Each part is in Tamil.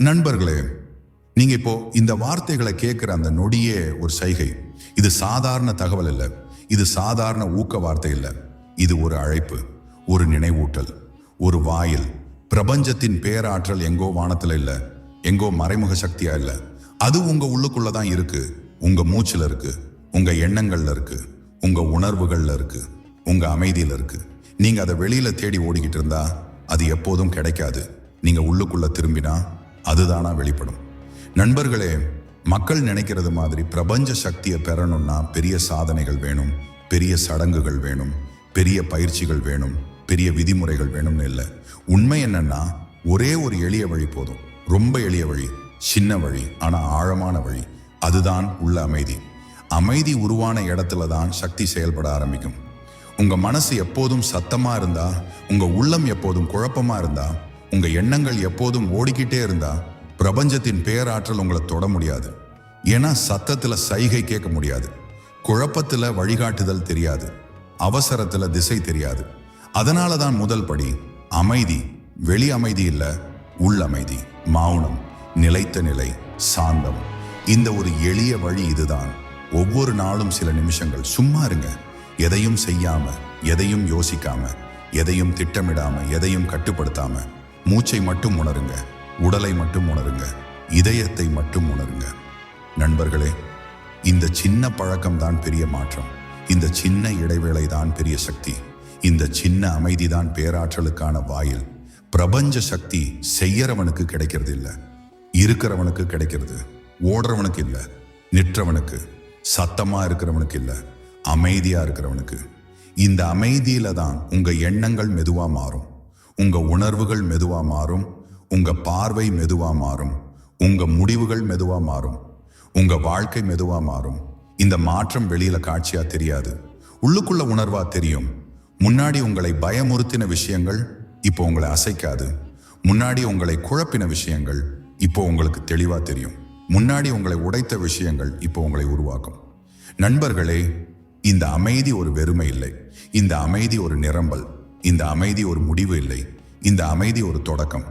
நண்பர்களே நீங்க இப்போ இந்த வார்த்தைகளை கேட்கிற அந்த நொடியே ஒரு சைகை. இது சாதாரண தகவல் இல்லை. இது சாதாரண ஊக்க வார்த்தை இல்லை. இது ஒரு அழைப்பு ஒரு நினைவூட்டல் ஒரு வாயில். பிரபஞ்சத்தின் பேராற்றல் எங்கோ வானத்தில் இல்லை. எங்கோ மறைமுக சக்தியா இல்லை. அது உங்க உள்ளுக்குள்ள தான் இருக்கு. உங்க மூச்சில் இருக்கு. உங்க எண்ணங்கள்ல இருக்கு. உங்க உணர்வுகள்ல இருக்கு. உங்க அமைதியில் இருக்கு. நீங்க அதை வெளியில தேடி ஓடிக்கிட்டு இருந்தா அது எப்போதும் கிடைக்காது. நீங்க உள்ளுக்குள்ள திரும்பினா அதுதானா வெளிப்படும். நண்பர்களே மக்கள் நினைக்கிறது மாதிரி பிரபஞ்ச சக்தியை பெறணும்னா பெரிய சாதனைகள் வேணும் பெரிய சடங்குகள் வேணும் பெரிய பயிற்சிகள் வேணும் பெரிய விதிமுறைகள் வேணும்னு இல்லை. உண்மை என்னன்னா ஒரே ஒரு எளிய வழி போதும். ரொம்ப எளிய வழி சின்ன வழி ஆனால் ஆழமான வழி. அதுதான் உள்ள அமைதி. அமைதி உருவான இடத்துல தான் சக்தி செயல்பட ஆரம்பிக்கும். உங்கள் மனசு எப்போதும் சத்தமாக இருந்தால் உங்கள் உள்ளம் எப்போதும் குழப்பமாக இருந்தால் உங்க எண்ணங்கள் எப்போதும் ஓடிக்கிட்டே இருந்தா பிரபஞ்சத்தின் பேராற்றல் உங்களை தொட முடியாது. ஏன்னா சத்தத்துல சைகை கேட்க முடியாது. குழப்பத்துல வழிகாட்டுதல் தெரியாது. அவசரத்துல திசை தெரியாது. அதனால தான் முதல் படி அமைதி. வெளி அமைதி இல்ல உள் அமைதி. மௌனம் நிலைத்த நிலை சாந்தம். இந்த ஒரு எளிய வழி இதுதான். ஒவ்வொரு நாளும் சில நிமிஷங்கள். சும்மா இருங்க. எதையும் செய்யாம எதையும் யோசிக்காம எதையும் திட்டமிடாம எதையும் கட்டுப்படுத்தாம மூச்சை மட்டும் உணருங்க உடலை மட்டும் உணருங்க இதயத்தை மட்டும் உணருங்க. நண்பர்களே இந்த சின்ன பழக்கம் தான் பெரிய மாற்றம். இந்த சின்ன இடைவேளை தான் பெரிய சக்தி. இந்த சின்ன அமைதி தான் பேராற்றலுக்கான வாயில். பிரபஞ்ச சக்தி செய்யறவனுக்கு கிடைக்கிறது இல்லை. இருக்கிறவனுக்கு கிடைக்கிறது. ஓடுறவனுக்கு இல்லை. நிற்றவனுக்கு. சத்தமாக இருக்கிறவனுக்கு இல்லை. அமைதியாக இருக்கிறவனுக்கு. இந்த அமைதியில தான் உங்கள் எண்ணங்கள் மெதுவாக மாறும். உங்க உணர்வுகள் மெதுவா மாறும் உங்க பார்வை மெதுவா மாறும் உங்க முடிவுகள் மெதுவா மாறும் உங்க வாழ்க்கை மெதுவா மாறும். இந்த மாற்றம் வெளியில காட்சியா தெரியாது உள்ளுக்குள்ள உணர்வா தெரியும். முன்னாடி உங்களை பயமுறுத்தின விஷயங்கள் இப்போ உங்களை அசைக்காது. முன்னாடி உங்களை குழப்பின விஷயங்கள் இப்போ உங்களுக்கு தெளிவா தெரியும். முன்னாடி உங்களை உடைத்த விஷயங்கள் இப்போ உங்களை உருவாக்கும். நண்பர்களே இந்த அமைதி ஒரு வெறுமை இல்லை. இந்த அமைதி ஒரு நிரம்பல். இந்த அமைதி ஒரு முடிவு இல்லை. இந்த அமைதி ஒரு தொடக்கம்.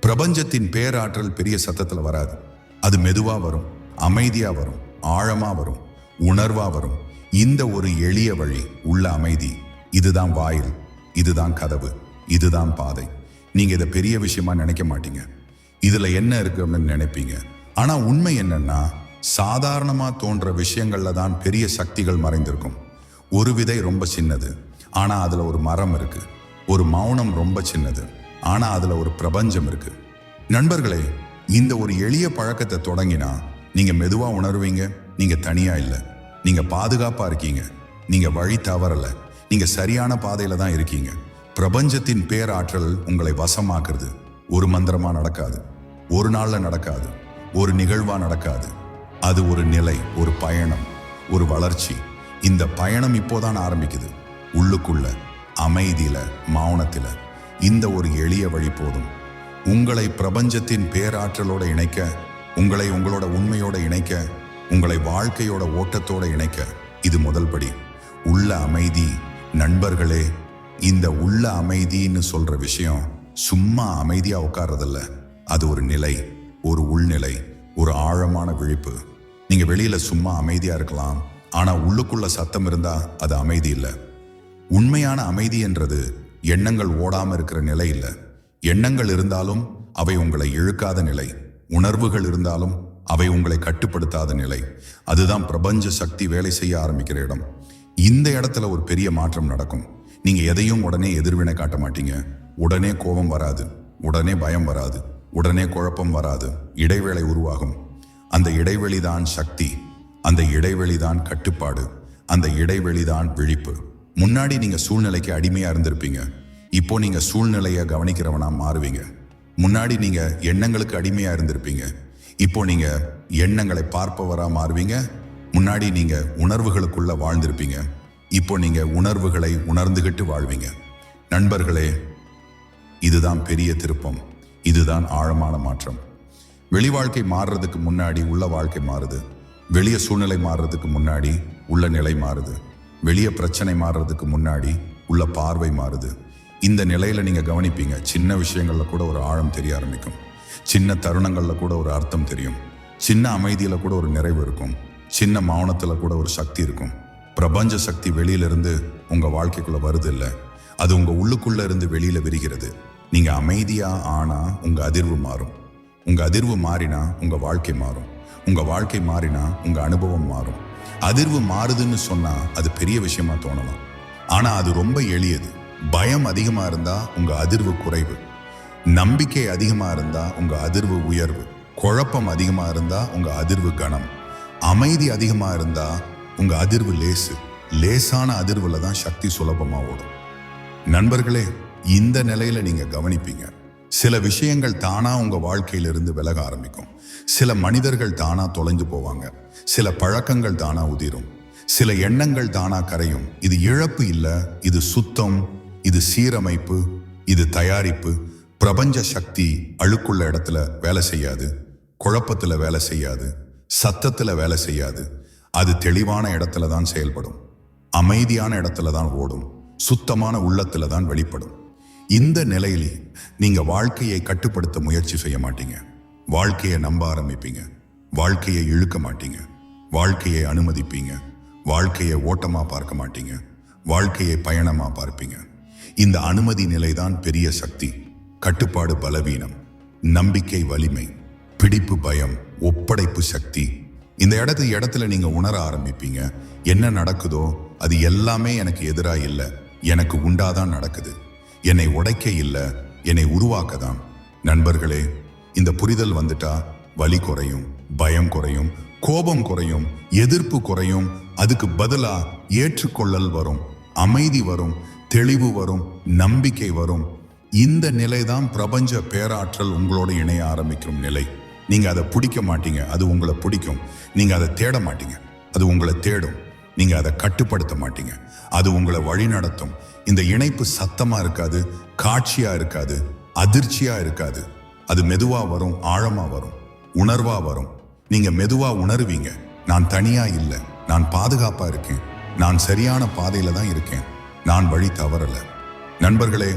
பிரபஞ்சத்தின் பேராற்றல் பெரிய சத்தத்தில் வராது. அது மெதுவாக வரும் அமைதியாக வரும் ஆழமாக வரும் உணர்வாக வரும். இந்த ஒரு எளிய வழி உள்ள அமைதி. இதுதான் வாயில் இதுதான் கதவு இதுதான் பாதை. நீங்கள் இதை பெரிய விஷயமா நினைக்க மாட்டீங்க. இதுல என்ன இருக்கு அப்படின்னு நினைப்பீங்க. ஆனால் உண்மை என்னன்னா சாதாரணமாக தோன்ற விஷயங்கள்ல தான் பெரிய சக்திகள் மறைந்திருக்கும். ஒரு விதை ரொம்ப சின்னது. ஆனா அதுல ஒரு மரம் இருக்கு. ஒரு மௌனம் ரொம்ப சின்னது. ஆனா அதுல ஒரு பிரபஞ்சம் இருக்கு. நண்பர்களே இந்த ஒரு எளிய பழக்கத்தை தொடங்கினா நீங்க மெதுவா உணர்வீங்க. நீங்க தனியா இல்லை. நீங்க பாதுகாப்பா இருக்கீங்க. நீங்க வழி தவறல. நீங்க சரியான பாதையில தான் இருக்கீங்க. பிரபஞ்சத்தின் பேராற்றல் உங்களை வசமாக்குறது. ஒரு மந்திரமா நடக்காது. ஒரு நாள்ல நடக்காது. ஒரு நிகழ்வா நடக்காது. அது ஒரு நிலை ஒரு பயணம் ஒரு வளர்ச்சி. இந்த பயணம் இப்போதான் ஆரம்பிக்குது. உள்ளுக்குள்ள அமைதியில மௌனத்தில இந்த ஒரு எளிய வழி போதும். உங்களை பிரபஞ்சத்தின் பேராற்றலோட இணைக்க உங்களை உங்களோட உண்மையோட இணைக்க உங்களை வாழ்க்கையோட ஓட்டத்தோட இணைக்க இது முதல் படி. உள்ள அமைதி நண்பர்களே இந்த உள்ள அமைதின்னு சொல்ற விஷயம் சும்மா அமைதியா உட்கார்றதில்ல. அது ஒரு நிலை ஒரு உள்நிலை ஒரு ஆழமான விழிப்பு. நீங்க வெளியில சும்மா அமைதியா இருக்கலாம் ஆனா உள்ளுக்குள்ள சத்தம் இருந்தா அது அமைதி இல்லை. உண்மையான அமைதி என்றது எண்ணங்கள் ஓடாம இருக்கிற நிலை இல்லை. எண்ணங்கள் இருந்தாலும் அவை உங்களை இழுக்காத நிலை. உணர்வுகள் இருந்தாலும் அவை உங்களை கட்டுப்படுத்தாத நிலை. அதுதான் பிரபஞ்ச சக்தி வேலை செய்ய ஆரம்பிக்கிற இடம். இந்த இடத்துல ஒரு பெரிய மாற்றம் நடக்கும். நீங்க எதையும் உடனே எதிர்வினை காட்ட மாட்டீங்க. உடனே கோபம் வராது. உடனே பயம் வராது. உடனே குழப்பம் வராது. இடைவேளை உருவாகும். அந்த இடைவெளிதான் சக்தி. அந்த இடைவெளிதான் கட்டுப்பாடு. அந்த இடைவெளிதான் விழிப்பு. முன்னாடி நீங்க சூழ்நிலைக்கு அடிமையா இருந்திருப்பீங்க. இப்போ நீங்க சூழ்நிலையை கவனிக்கிறவனா மாறுவீங்க. முன்னாடி நீங்க எண்ணங்களுக்கு அடிமையா இருந்திருப்பீங்க. இப்போ நீங்க எண்ணங்களை பார்ப்பவரா மாறுவீங்க. முன்னாடி நீங்க உணர்வுகளுக்குள்ள வாழ்ந்திருப்பீங்க. இப்போ நீங்க உணர்வுகளை உணர்ந்துகிட்டு வாழ்வீங்க. நண்பர்களே இதுதான் பெரிய திருப்பம். இதுதான் ஆழமான மாற்றம். வெளி வாழ்க்கை மாறுறதுக்கு முன்னாடி உள்ள வாழ்க்கை மாறுது. வெளிய சூழ்நிலை மாறுறதுக்கு முன்னாடி உள்ள நிலை மாறுது. வெளியே பிரச்சனை மாறுறதுக்கு முன்னாடி உள்ள பார்வை மாறுது. இந்த நிலையில் நீங்கள் கவனிப்பீங்க சின்ன விஷயங்களில் கூட ஒரு ஆழம் தெரிய ஆரம்பிக்கும். சின்ன தருணங்களில் கூட ஒரு அர்த்தம் தெரியும். சின்ன அமைதியில் கூட ஒரு நிறைவு இருக்கும். சின்ன மௌனத்தில் கூட ஒரு சக்தி இருக்கும். பிரபஞ்ச சக்தி வெளியிலிருந்து உங்கள் வாழ்க்கைக்குள்ளே வருது இல்லை அது உங்கள் உள்ளுக்குள்ளே இருந்து வெளியில் விரிகிறது. நீங்கள் அமைதியாக ஆனால் உங்கள் அதிர்வு மாறும். உங்கள் அதிர்வு மாறினா உங்கள் வாழ்க்கை மாறும். உங்கள் வாழ்க்கை மாறினா உங்கள் அனுபவம் மாறும். அதிர்வு மாறுதுன்னு சொன்னா அது பெரிய விஷயமா தோணலாம். ஆனா அது ரொம்ப எளியது. பயம் அதிகமா இருந்தா உங்க அதிர்வு குறைவு. நம்பிக்கை அதிகமா இருந்தா உங்க அதிர்வு உயர்வு. குழப்பம் அதிகமா இருந்தா உங்க அதிர்வு கனம். அமைதி அதிகமா இருந்தா உங்க அதிர்வு லேசு. லேசான அதிர்வுல தான் சக்தி சுலபமா ஓடும். நண்பர்களே இந்த நிலையில நீங்க கவனிப்பீங்க. சில விஷயங்கள் தானா உங்க வாழ்க்கையிலிருந்து விலக ஆரம்பிக்கும். சில மனிதர்கள் தானா தொலைஞ்சு போவாங்க. சில பழக்கங்கள் தானா உதிரும். சில எண்ணங்கள் தானா கரையும். இது இழப்பு இல்லை இது சுத்தம் இது சீரமைப்பு இது தயாரிப்பு. பிரபஞ்ச சக்தி அழுக்குள்ள இடத்துல வேலை செய்யாது. குழப்பத்தில் வேலை செய்யாது. சத்தத்தில் வேலை செய்யாது. அது தெளிவான இடத்துல தான் செயல்படும். அமைதியான இடத்துல தான் ஓடும். சுத்தமான உள்ளத்தில் தான் வெளிப்படும். இந்த நிலையிலே நீங்கள் வாழ்க்கையை கட்டுப்படுத்த முயற்சி செய்ய மாட்டீங்க. வாழ்க்கையை நம்ப ஆரம்பிப்பீங்க. வாழ்க்கையை இழுக்க மாட்டீங்க. வாழ்க்கையை அனுமதிப்பீங்க. வாழ்க்கையை ஓட்டமாக பார்க்க மாட்டீங்க. வாழ்க்கையை பயணமாக பார்ப்பீங்க. இந்த அனுமதி நிலைதான் பெரிய சக்தி. கட்டுப்பாடு பலவீனம். நம்பிக்கை வலிமை. பிடிப்பு பயம். ஒப்படைப்பு சக்தி. இந்த இடத்து இடத்துல நீங்கள் உணர ஆரம்பிப்பீங்க. என்ன நடக்குதோ அது எல்லாமே எனக்கு எதிராக இல்லை. எனக்கு உண்டாதான் நடக்குது. என்னை உடைக்க இல்லை என்னை உருவாக்க தான் நண்பர்களே இந்த புரிதல் வந்துட்டா வலி குறையும் பயம் குறையும் கோபம் குறையும் எதிர்ப்பு குறையும் அதுக்கு பதிலா ஏற்றுக்கொள்ளல் வரும் அமைதி வரும் தெளிவு வரும் நம்பிக்கை வரும். இந்த நிலைதான் பிரபஞ்ச பேராற்றல் உங்களோட இணைய ஆரம்பிக்கும் நிலை. நீங்கள் அதை பிடிக்க மாட்டீங்க அது உங்களை பிடிக்கும். நீங்கள் அதை தேட மாட்டீங்க அது உங்களை தேடும். நீங்கள் அதை கட்டுப்படுத்த மாட்டீங்க அது உங்களை வழி நடத்தும் இந்த இணைப்பு சத்தமா இருக்காது காட்சியா இருக்காது அதிர்ச்சியா இருக்காது. அது மெதுவா வரும் ஆழமா வரும் உணர்வா வரும். நீங்க மெதுவா உணர்வீங்க. நான் தனியா இல்லை. நான் பாதுகாப்பா இருக்கேன். நான் சரியான பாதையில தான் இருக்கேன். நான் வழி தவறல. நண்பர்களே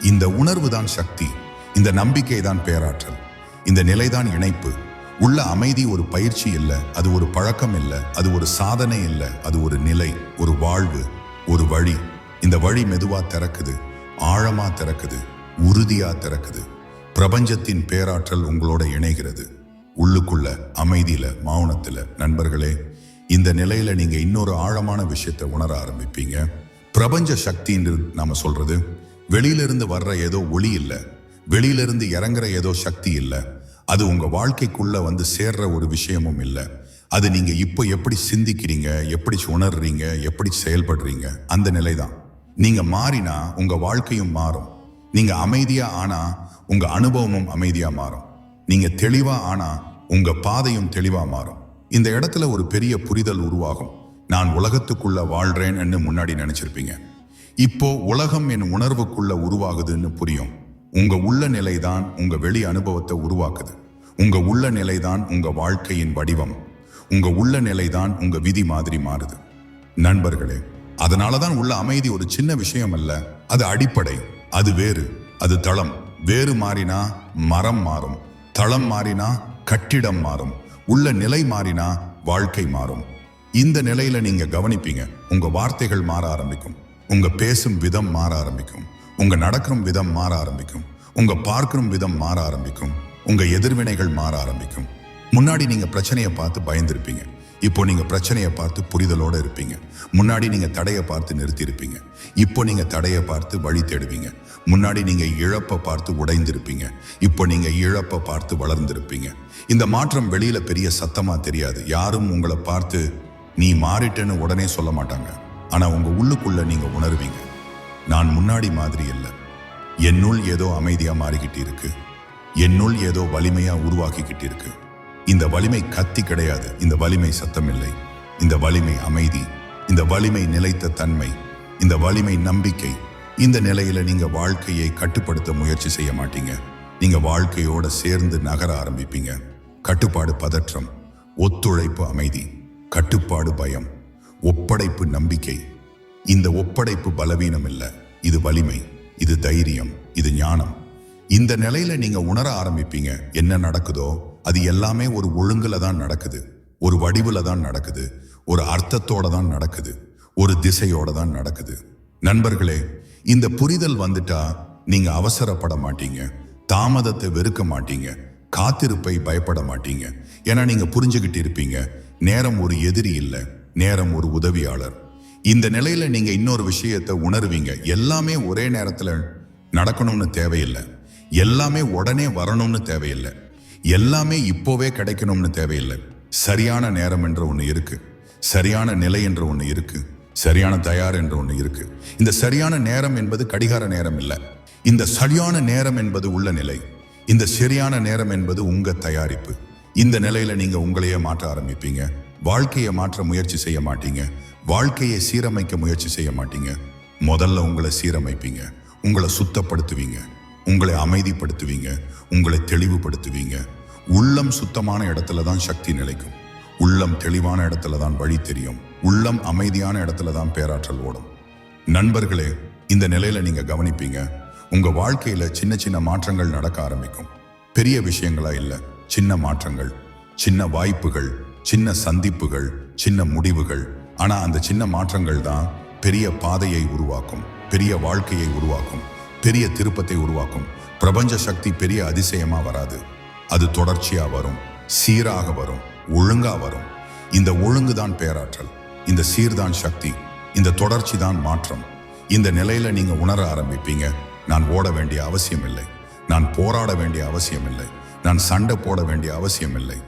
இந்த உணர்வு தான் சக்தி. இந்த நம்பிக்கை தான் பேராற்றல். இந்த நிலைதான் இணைப்பு. உள்ள அமைதி ஒரு பயிற்சி இல்லை. அது ஒரு பழக்கம் இல்லை. அது ஒரு சாதனை இல்லை. அது ஒரு நிலை ஒரு வாழ்வு ஒரு வழி. இந்த வழி மெதுவா திறக்குது ஆழமா திறக்குது உறுதியா திறக்குது. பிரபஞ்சத்தின் பேராற்றல் உங்களோட இணைகிறது. உள்ளுக்குள்ள அமைதியில மௌனத்துல நண்பர்களே இந்த நிலையில நீங்க இன்னொரு ஆழமான விஷயத்தை உணர ஆரம்பிப்பீங்க. பிரபஞ்ச சக்தின்னு நாம சொல்றது வெளியிலிருந்து வர்ற ஏதோ ஒளி இல்லை வெளியிலிருந்து இறங்குற ஏதோ சக்தி இல்லை அது உங்க வாழ்க்கைக்குள்ள வந்து சேர்ற ஒரு விஷயமும் இல்லை. அது நீங்க இப்போ எப்படி சிந்திக்கிறீங்க எப்படி உணர்றீங்க எப்படி செயல்படுறீங்க அந்த நிலைதான். நீங்க மாறினா உங்க வாழ்க்கையும் மாறும். நீங்க அமைதியா ஆனா உங்க அனுபவமும் அமைதியா மாறும். நீங்க தெளிவா ஆனா உங்க பாதையும் தெளிவா மாறும். இந்த இடத்துல ஒரு பெரிய புரிதல் உருவாகும். நான் உலகத்துக்குள்ள வாழ்றேன்னு முன்னாடி நினைச்சிருப்பீங்க. இப்போ உலகம் என் உணர்வுக்குள்ள உருவாகுதுன்னு புரியும். உங்க உள்ள நிலைதான் உங்க வெளி அனுபவத்தை உருவாக்குது. உங்க உள்ள நிலைதான் உங்க வாழ்க்கையின் வடிவம். உங்க உள்ள நிலைதான் உங்க விதி மாதிரி மாறுது. நண்பர்களே அதனாலதான் உள்ள அமைதி ஒரு சின்ன விஷயம் அல்ல. அது அடிப்படை அது வேறு அது தளம். வேறு மாறினா மரம் மாறும். தளம் மாறினா கட்டிடம் மாறும். உள்ள நிலை மாறினா வாழ்க்கை மாறும். இந்த நிலையில நீங்க கவனிப்பீங்க உங்க வார்த்தைகள் மாற ஆரம்பிக்கும். உங்க பேசும் விதம் மாற ஆரம்பிக்கும். உங்க நடக்கும் விதம் மாற ஆரம்பிக்கும். உங்க பார்க்கும் விதம் மாற ஆரம்பிக்கும். உங்க எதிர்வினைகள் மாற ஆரம்பிக்கும். முன்னாடி நீங்க பிரச்சனையை பார்த்து பயந்திருப்பீங்க. இப்போ நீங்க பிரச்சனையை பார்த்து புரிதலோட இருப்பீங்க. முன்னாடி நீங்க தடையை பார்த்து நிறுத்தி இருப்பீங்க இப்போ நீங்க தடையை பார்த்து வழி தேடுவீங்க. முன்னாடி நீங்க இழப்பை பார்த்து உடைந்திருப்பீங்க. இப்போ நீங்க இழப்பை பார்த்து வளர்ந்திருப்பீங்க. இந்த மாற்றம் வெளியில பெரிய சத்தமா தெரியாது. யாரும் உங்களை பார்த்து நீ மாறிட்டேன்னு உடனே சொல்ல மாட்டாங்க. ஆனா உங்க உள்ளுக்குள்ள நீங்க உணர்வீங்க. நான் முன்னாடி மாதிரி இல்லை. என்னுள் ஏதோ அமைதியா மாறிக்கிட்டு இருக்கு. என்னுள் ஏதோ வலிமையா உருவாக்கிக்கிட்டு இருக்கு. இந்த வலிமை கத்தி கிடையாது. இந்த வலிமை சத்தமில்லை. இந்த வலிமை அமைதி. இந்த வலிமை நிலைத்த தன்மை. இந்த வலிமை நம்பிக்கை. இந்த நிலையில நீங்க வாழ்க்கையை கட்டுப்படுத்த முயற்சி செய்ய மாட்டீங்க. நீங்க வாழ்க்கையோட சேர்ந்து நகர ஆரம்பிப்பீங்க. கட்டுப்பாடு பதற்றம். ஒத்துழைப்பு அமைதி. கட்டுப்பாடு பயம். ஒப்படைப்பு நம்பிக்கை. இந்த ஒப்படைப்பு பலவீனம் இல்லை. இது வலிமை. இது தைரியம். இது ஞானம். இந்த நிலையில நீங்க உணர ஆரம்பிப்பீங்க. என்ன நடக்குதோ அது எல்லாமே ஒரு ஒழுங்குல தான் நடக்குது ஒரு வடிவில் தான் நடக்குது ஒரு அர்த்தத்தோட தான் நடக்குது ஒரு திசையோட தான் நடக்குது. நண்பர்களே இந்த புரிதல் வந்துட்டா நீங்க அவசரப்பட மாட்டீங்க தாமதத்தை வெறுக்க மாட்டீங்க காத்திருப்பை பயப்பட மாட்டீங்க. ஏன்னா நீங்க புரிஞ்சுக்கிட்டு இருப்பீங்க நேரம் ஒரு எதிரி இல்லை நேரம் ஒரு உதவியாளர். இந்த நிலையில நீங்க இன்னொரு விஷயத்தை உணர்வீங்க எல்லாமே ஒரே நேரத்தில் நடக்கணும்னு தேவையில்லை எல்லாமே உடனே வரணும்னு தேவையில்லை. எல்லாமே இப்போவே கிடைக்கணும்னு தேவையில்லை. சரியான நேரம் என்ற ஒன்று இருக்கு. சரியான நிலை என்ற ஒன்று இருக்கு. சரியான தயார் என்று ஒன்று இருக்கு. இந்த சரியான நேரம் என்பது கடிகார நேரம் இல்லை. இந்த சரியான நேரம் என்பது உள்ள நிலை. இந்த சரியான நேரம் என்பது உங்க தயாரிப்பு. இந்த நிலையில நீங்க உங்களையே மாற்ற ஆரம்பிப்பீங்க. வாழ்க்கையை மாற்ற முயற்சி செய்ய மாட்டீங்க. வாழ்க்கையை சீரமைக்க முயற்சி செய்ய மாட்டீங்க. முதல்ல உங்களை சீரமைப்பீங்க. உங்களை சுத்தப்படுத்துவீங்க. உங்களை அமைதிப்படுத்துவீங்க உங்களை தெளிவுபடுத்துவீங்க. உள்ளம் சுத்தமான இடத்துல தான் சக்தி நிலைக்கும். உள்ளம் தெளிவான இடத்துல தான் வழி தெரியும். உள்ளம் அமைதியான இடத்துல தான் பேராற்றல் ஓடும். நண்பர்களே இந்த நிலையில நீங்க கவனிப்பீங்க. உங்க வாழ்க்கையில சின்ன சின்ன மாற்றங்கள் நடக்க ஆரம்பிக்கும். பெரிய விஷயங்களா இல்ல சின்ன மாற்றங்கள் சின்ன வாய்ப்புகள் சின்ன சந்திப்புகள் சின்ன முடிவுகள். ஆனா அந்த சின்ன மாற்றங்கள் தான் பெரிய பாதையை உருவாக்கும் பெரிய வாழ்க்கையை உருவாக்கும். பெரிய திருப்பத்தை உருவாக்கும். பிரபஞ்ச சக்தி பெரிய அதிசயமா வராது. அது தொடர்ச்சியா வரும் சீராக வரும் ஒழுங்கா வரும். இந்த ஒழுங்கு தான் பேராற்றல் இந்த சீர்தான் சக்தி இந்த தொடர்ச்சி தான் மாற்றம். இந்த நிலையில நீங்க உணர ஆரம்பிப்பீங்க நான் ஓட வேண்டிய அவசியம் இல்லை நான் போராட வேண்டிய அவசியம் இல்லை நான் சண்டை போட வேண்டிய அவசியம் இல்லை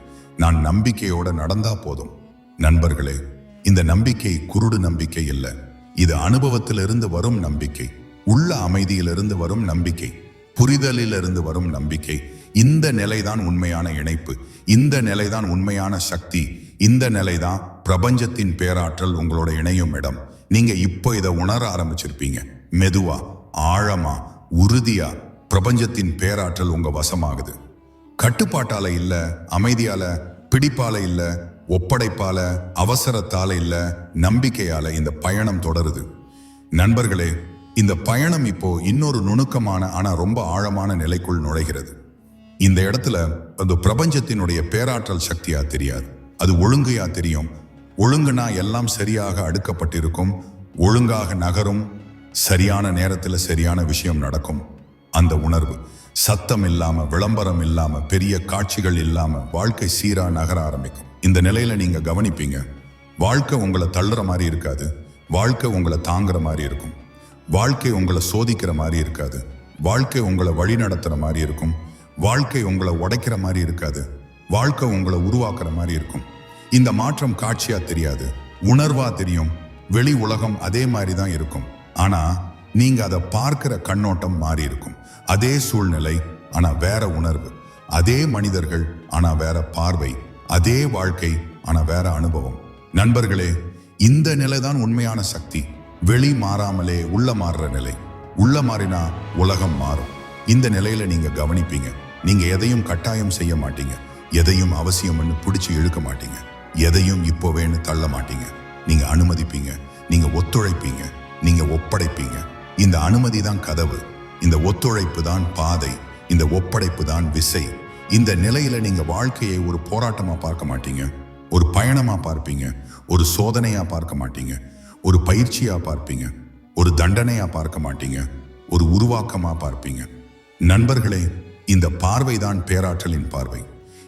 நான் நம்பிக்கையோட நடந்தா போதும். நண்பர்களே இந்த நம்பிக்கை குருடு நம்பிக்கை இல்லை இது அனுபவத்திலிருந்து வரும் நம்பிக்கை. உள்ள அமைதியிலிருந்து வரும் நம்பிக்கை புரிதலிலிருந்து வரும் நம்பிக்கை. இந்த நிலைதான் உண்மையான இணைப்பு. இந்த நிலைதான் உண்மையான சக்தி. இந்த நிலைதான் பிரபஞ்சத்தின் பேராற்றல் உங்களோட இணையும் இடம். நீங்க இப்போ இதை உணர ஆரம்பிச்சிருப்பீங்க. மெதுவா ஆழமா உறுதியா பிரபஞ்சத்தின் பேராற்றல் உங்க வசமாகுது. கட்டுப்பாட்டால இல்ல அமைதியால பிடிப்பால இல்ல ஒப்படைப்பால அவசரத்தால இல்ல நம்பிக்கையால இந்த பயணம் தொடருது. நண்பர்களே இந்த பயணம் இப்போ இன்னொரு நுணுக்கமான ஆனால் ரொம்ப ஆழமான நிலைக்குள் நுழைகிறது. இந்த இடத்துல அந்த பிரபஞ்சத்தினுடைய பேராற்றல் சக்தியா தெரியாது. அது ஒழுங்கையா தெரியும். ஒழுங்குனா எல்லாம் சரியாக அடுக்கப்பட்டிருக்கும். ஒழுங்காக நகரும். சரியான நேரத்தில் சரியான விஷயம் நடக்கும். அந்த உணர்வு. சத்தம் இல்லாம விளம்பரம் இல்லாம பெரிய காட்சிகள் இல்லாம வாழ்க்கை சீரா நகர ஆரம்பிக்கும். இந்த நிலையில நீங்க கவனிப்பீங்க. வாழ்க்கை உங்களை தள்ளுற மாதிரி இருக்காது. வாழ்க்கை உங்களை தாங்குற மாதிரி இருக்கும். வாழ்க்கை உங்களை சோதிக்கிற மாதிரி இருக்காது. வாழ்க்கை உங்களை வழி நடத்துகிற மாதிரி இருக்கும். வாழ்க்கை உங்களை உடைக்கிற மாதிரி இருக்காது. வாழ்க்கை உங்களை உருவாக்குற மாதிரி இருக்கும். இந்த மாற்றம் காட்சியாக தெரியாது. உணர்வாக தெரியும். வெளி உலகம் அதே மாதிரி தான் இருக்கும். ஆனால் நீங்கள் அதை பார்க்கிற கண்ணோட்டம் மாறி இருக்கும். அதே சூழ்நிலை ஆனால் வேற உணர்வு. அதே மனிதர்கள் ஆனால் வேற பார்வை. அதே வாழ்க்கை ஆனால் வேற அனுபவம். நண்பர்களே இந்த நிலை தான் உண்மையான சக்தி. வெளி மாறாமலே உள்ள மாறுற நிலை. உள்ள மாறினா உலகம் மாறும். இந்த நிலையில நீங்க கவனிப்பீங்க. நீங்க எதையும் கட்டாயம் செய்ய மாட்டீங்க. எதையும் அவசியம்னு பிடிச்சி இழுக்க மாட்டீங்க. எதையும் இப்போவேன்னு தள்ள மாட்டீங்க. நீங்க அனுமதிப்பீங்க. நீங்க ஒத்துழைப்பீங்க. நீங்க ஒப்படைப்பீங்க. இந்த அனுமதி தான் கதவு. இந்த ஒத்துழைப்பு தான் பாதை. இந்த ஒப்படைப்பு தான் விசை. இந்த நிலையில நீங்க வாழ்க்கையை ஒரு போராட்டமா பார்க்க மாட்டீங்க. ஒரு பயணமா பார்ப்பீங்க. ஒரு சோதனையா பார்க்க மாட்டீங்க. ஒரு பயிற்சியா பார்ப்பீங்க ஒரு தண்டனையா பார்க்க மாட்டீங்க ஒரு உருவாக்கமா பார்ப்பீங்க. நண்பர்களே இந்த பார்வைதான் பேராற்றலின் பார்வை.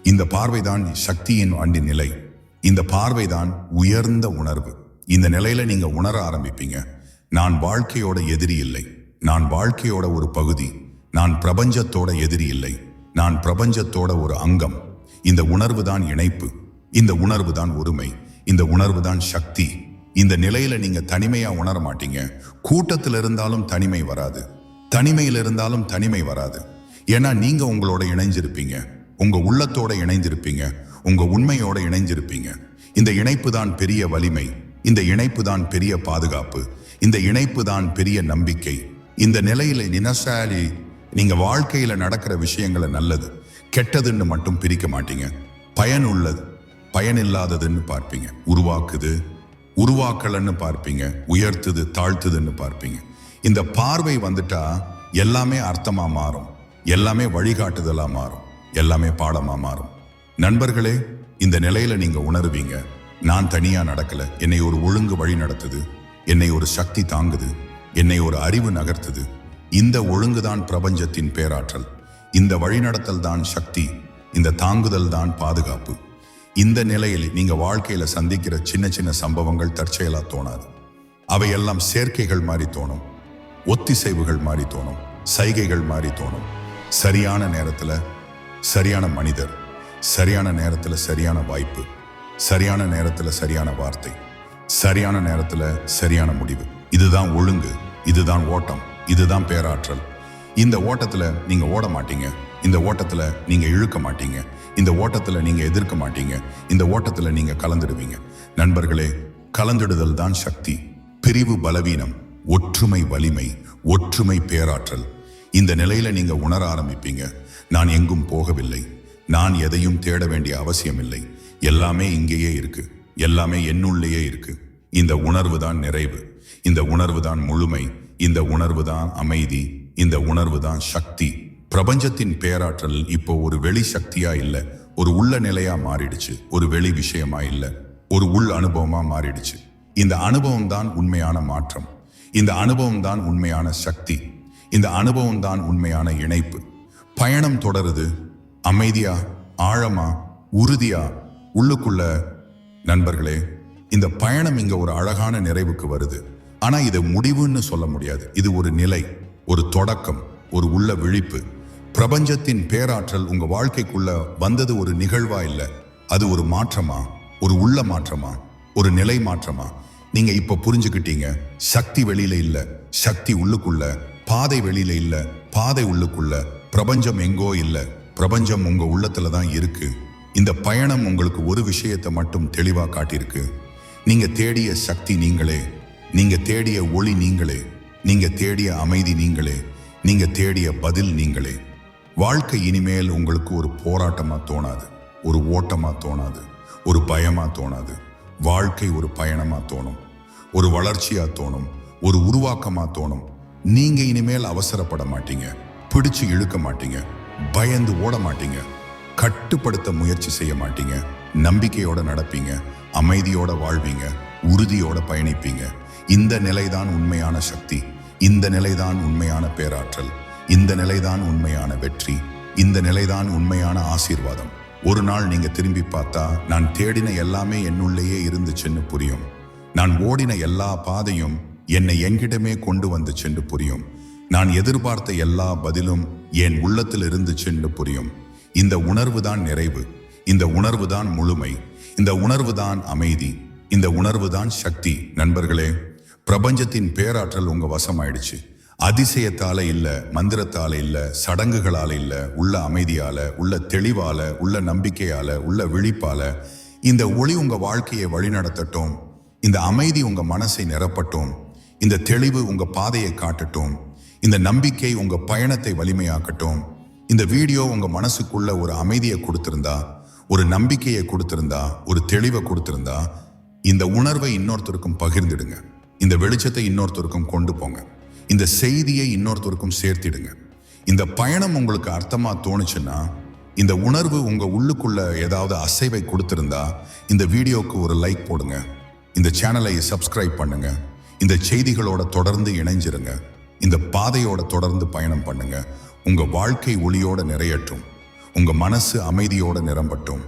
இந்த பார்வைதான் சக்தியின் அண்டின் நிலை. இந்த பார்வைதான் உயர்ந்த உணர்வு. இந்த நிலையில நீங்க உணர ஆரம்பிப்பீங்க. நான் வாழ்க்கையோட எதிரி இல்லை. நான் வாழ்க்கையோட ஒரு பகுதி. நான் பிரபஞ்சத்தோட எதிரி இல்லை. நான் பிரபஞ்சத்தோட ஒரு அங்கம். இந்த உணர்வு தான் இணைப்பு. இந்த உணர்வு தான் ஒருமை. இந்த உணர்வு தான் சக்தி. இந்த நிலையில நீங்க தனிமையா உணர மாட்டீங்க. கூட்டத்தில் இருந்தாலும் தனிமை வராது. தனிமையில் இருந்தாலும் தனிமை வராது. ஏன்னா நீங்க உங்களோட இணைஞ்சிருப்பீங்க. உங்க உள்ளத்தோட இணைஞ்சிருப்பீங்க. உங்க உண்மையோட இணைஞ்சிருப்பீங்க. இந்த இணைப்பு தான் பெரிய வலிமை. இந்த இணைப்பு தான் பெரிய பாதுகாப்பு. இந்த இணைப்பு தான் பெரிய நம்பிக்கை. இந்த நிலையில நினசாலி நீங்க வாழ்க்கையில நடக்கிற விஷயங்களை நல்லது. கெட்டதுன்னு மட்டும் பிரிக்க மாட்டீங்க. பயன் உள்ளது பயனில்லாததுன்னு பார்ப்பீங்க. உருவாக்குது. உருவாக்கலன்னு பார்ப்பீங்க உயர்த்துது தாழ்த்துதுன்னு பார்ப்பீங்க. இந்த பார்வை வந்துட்டா எல்லாமே அர்த்தமாக மாறும். எல்லாமே வழிகாட்டுதலாக மாறும். எல்லாமே பாடமாக மாறும். நண்பர்களே இந்த நிலையில நீங்கள் உணருவீங்க. நான் தனியாக நடக்கலை. என்னை ஒரு ஒழுங்கு வழி நடத்துது. என்னை ஒரு சக்தி தாங்குது. என்னை ஒரு அறிவு நகர்த்துது. இந்த ஒழுங்குதான் பிரபஞ்சத்தின் பேராற்றல். இந்த வழிநடத்தல் தான் சக்தி. இந்த தாங்குதல் தான் பாதுகாப்பு. இந்த நிலையில் நீங்கள் வாழ்க்கையில் சந்திக்கிற சின்ன சின்ன சம்பவங்கள் தற்செயலாக தோணாது. அவையெல்லாம் சேர்க்கைகள் மாதிரி தோணும். ஒத்திசைவுகள் மாதிரி தோணும். சைகைகள் மாதிரி தோணும். சரியான நேரத்தில் சரியான மனிதர் சரியான நேரத்தில் சரியான வாய்ப்பு சரியான நேரத்தில் சரியான வார்த்தை சரியான நேரத்தில் சரியான முடிவு. இதுதான் ஒழுங்கு இதுதான் ஓட்டம் இதுதான் பேராற்றல். இந்த ஓட்டத்தில் நீங்கள் ஓட மாட்டீங்க. இந்த ஓட்டத்தில் நீங்கள் இழுக்க மாட்டீங்க. இந்த ஓட்டத்தில் நீங்கள் எதிர்க்க மாட்டீங்க. இந்த ஓட்டத்தில் நீங்கள் கலந்துடுவீங்க. நண்பர்களே கலந்துடுதல் தான் சக்தி. பிரிவு பலவீனம் ஒற்றுமை வலிமை ஒற்றுமை பேராற்றல். இந்த நிலையில நீங்க உணர ஆரம்பிப்பீங்க. நான் எங்கும் போகவில்லை. நான் எதையும் தேட வேண்டிய அவசியம் இல்லை எல்லாமே இங்கேயே இருக்கு. எல்லாமே என்னுள்ளேயே இருக்கு. இந்த உணர்வு தான் நிறைவு. இந்த உணர்வு தான் முழுமை. இந்த உணர்வு தான் அமைதி. இந்த உணர்வு தான் சக்தி. பிரபஞ்சத்தின் பேராற்றல் இப்போ ஒரு வெளி சக்தியா இல்ல ஒரு உள்ள நிலையா மாறிடுச்சு ஒரு வெளி விஷயமா இல்ல ஒரு உள் அனுபவமா மாறிடுச்சு. இந்த அனுபவம் தான் உண்மையான மாற்றம். இந்த அனுபவம் தான் உண்மையான சக்தி. இந்த அனுபவம் தான் உண்மையான இணைப்பு. பயணம் தொடருது அமைதியா ஆழமா உறுதியா உள்ளுக்குள்ள. நண்பர்களே இந்த பயணம் இங்க ஒரு அழகான நிறைவுக்கு வருது. ஆனா இது முடிவுன்னு சொல்ல முடியாது. இது ஒரு நிலை ஒரு தொடக்கம் ஒரு உள்ள விழிப்பு. பிரபஞ்சத்தின் பேராற்றல் உங்க வாழ்க்கைக்குள்ள வந்தது ஒரு நிகழ்வா இல்லை? அது ஒரு மாற்றமா? ஒரு உள்ள மாற்றமா? ஒரு நிலை மாற்றமா? நீங்க இப்ப புரிஞ்சுக்கிட்டீங்க. சக்தி வெளியில இல்ல. சக்தி உள்ளுக்குள்ள. பாதை வெளியில இல்ல. பாதை உள்ளுக்குள்ள. பிரபஞ்சம் எங்கோ இல்ல. பிரபஞ்சம் உங்க உள்ளத்துல தான் இருக்கு. இந்த பயணம் உங்களுக்கு ஒரு விஷயத்தை மட்டும் தெளிவா காட்டியிருக்கு. நீங்க தேடிய சக்தி நீங்களே. நீங்க தேடிய ஒளி நீங்களே. நீங்க தேடிய அமைதி நீங்களே. நீங்க தேடிய பதில் நீங்களே. வாழ்க்கை இனிமேல் உங்களுக்கு ஒரு போராட்டமாக தோணாது ஒரு ஓட்டமாக தோணாது ஒரு பயமாக தோணாது. வாழ்க்கை ஒரு பயணமாக தோணும் ஒரு வளர்ச்சியாக தோணும் ஒரு உருவாக்கமாக தோணும். நீங்கள் இனிமேல் அவசரப்பட மாட்டீங்க பிடிச்சு இழுக்க மாட்டீங்க பயந்து ஓட மாட்டீங்க கட்டுப்படுத்த முயற்சி செய்ய மாட்டீங்க நம்பிக்கையோட நடப்பீங்க அமைதியோட வாழ்வீங்க உறுதியோட பயணிப்பீங்க. இந்த நிலைதான் உண்மையான சக்தி இந்த நிலைதான் உண்மையான பேராற்றல். இந்த நிலைதான் உண்மையான வெற்றி இந்த நிலைதான் உண்மையான ஆசீர்வாதம். ஒரு நாள் நீங்க திரும்பி பார்த்தா நான் தேடின எல்லாமே என்னுள்ளேயே இருந்துச்சுன்னு புரியும். நான் ஓடின எல்லா பாதையும் என்னை எங்கிடமே கொண்டு வந்துச்சுன்னு புரியும். நான் எதிர்பார்த்த எல்லா பதிலும் என் உள்ளத்தில் இருந்துச்சுன்னு புரியும். இந்த உணர்வு தான் நிறைவு இந்த உணர்வு தான் முழுமை இந்த உணர்வு தான் அமைதி இந்த உணர்வு தான் சக்தி. நண்பர்களே பிரபஞ்சத்தின் பேராற்றல் உங்க வசமாயிடுச்சு. அதிசயத்தால இல்ல மந்திரத்தால இல்ல சடங்குகளால இல்ல உள்ள அமைதியால உள்ள தெளிவால உள்ள நம்பிக்கையால உள்ள விழிப்பால இந்த ஒளி உங்க வாழ்க்கையை வழிநடத்தட்டும் இந்த அமைதி உங்க மனசை நிரப்பட்டும் இந்த தெளிவு உங்க பாதையை காட்டட்டும் இந்த நம்பிக்கை உங்க பயணத்தை வலிமையாக்கட்டும் இந்த வீடியோ உங்க மனசுக்குள்ள ஒரு அமைதியை கொடுத்திருந்தா ஒரு நம்பிக்கையை கொடுத்திருந்தா ஒரு தெளிவை கொடுத்திருந்தா இந்த உணர்வை இன்னொருத்தருக்கும் பகிர்ந்துடுங்க இந்த வெளிச்சத்தை இன்னொருத்தருக்கும் கொண்டு போங்க. இந்த செய்தியை இன்னொருத்தருக்கும் சேர்த்திடுங்க. இந்த பயணம் உங்களுக்கு அர்த்தமாக தோணுச்சுன்னா இந்த உணர்வு உங்கள் உள்ளுக்குள்ள ஏதாவது அசைவை கொடுத்துருந்தா இந்த வீடியோவுக்கு ஒரு லைக் போடுங்க. இந்த சேனலை சப்ஸ்கிரைப் பண்ணுங்க. இந்த செய்திகளோட தொடர்ந்து இணைஞ்சிருங்க. இந்த பாதையோட தொடர்ந்து பயணம் பண்ணுங்க. உங்க வாழ்க்கை ஒளியோட நிறையட்டும். உங்க மனசு அமைதியோட நிரம்பட்டும்.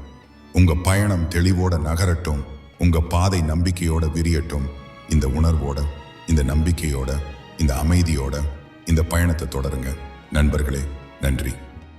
உங்க பயணம் தெளிவோட நகரட்டும். உங்க பாதை நம்பிக்கையோட விரியட்டும். இந்த உணர்வோட இந்த நம்பிக்கையோட. இந்த அமைதியோட இந்த பயணத்தை தொடருங்க. நண்பர்களே நன்றி.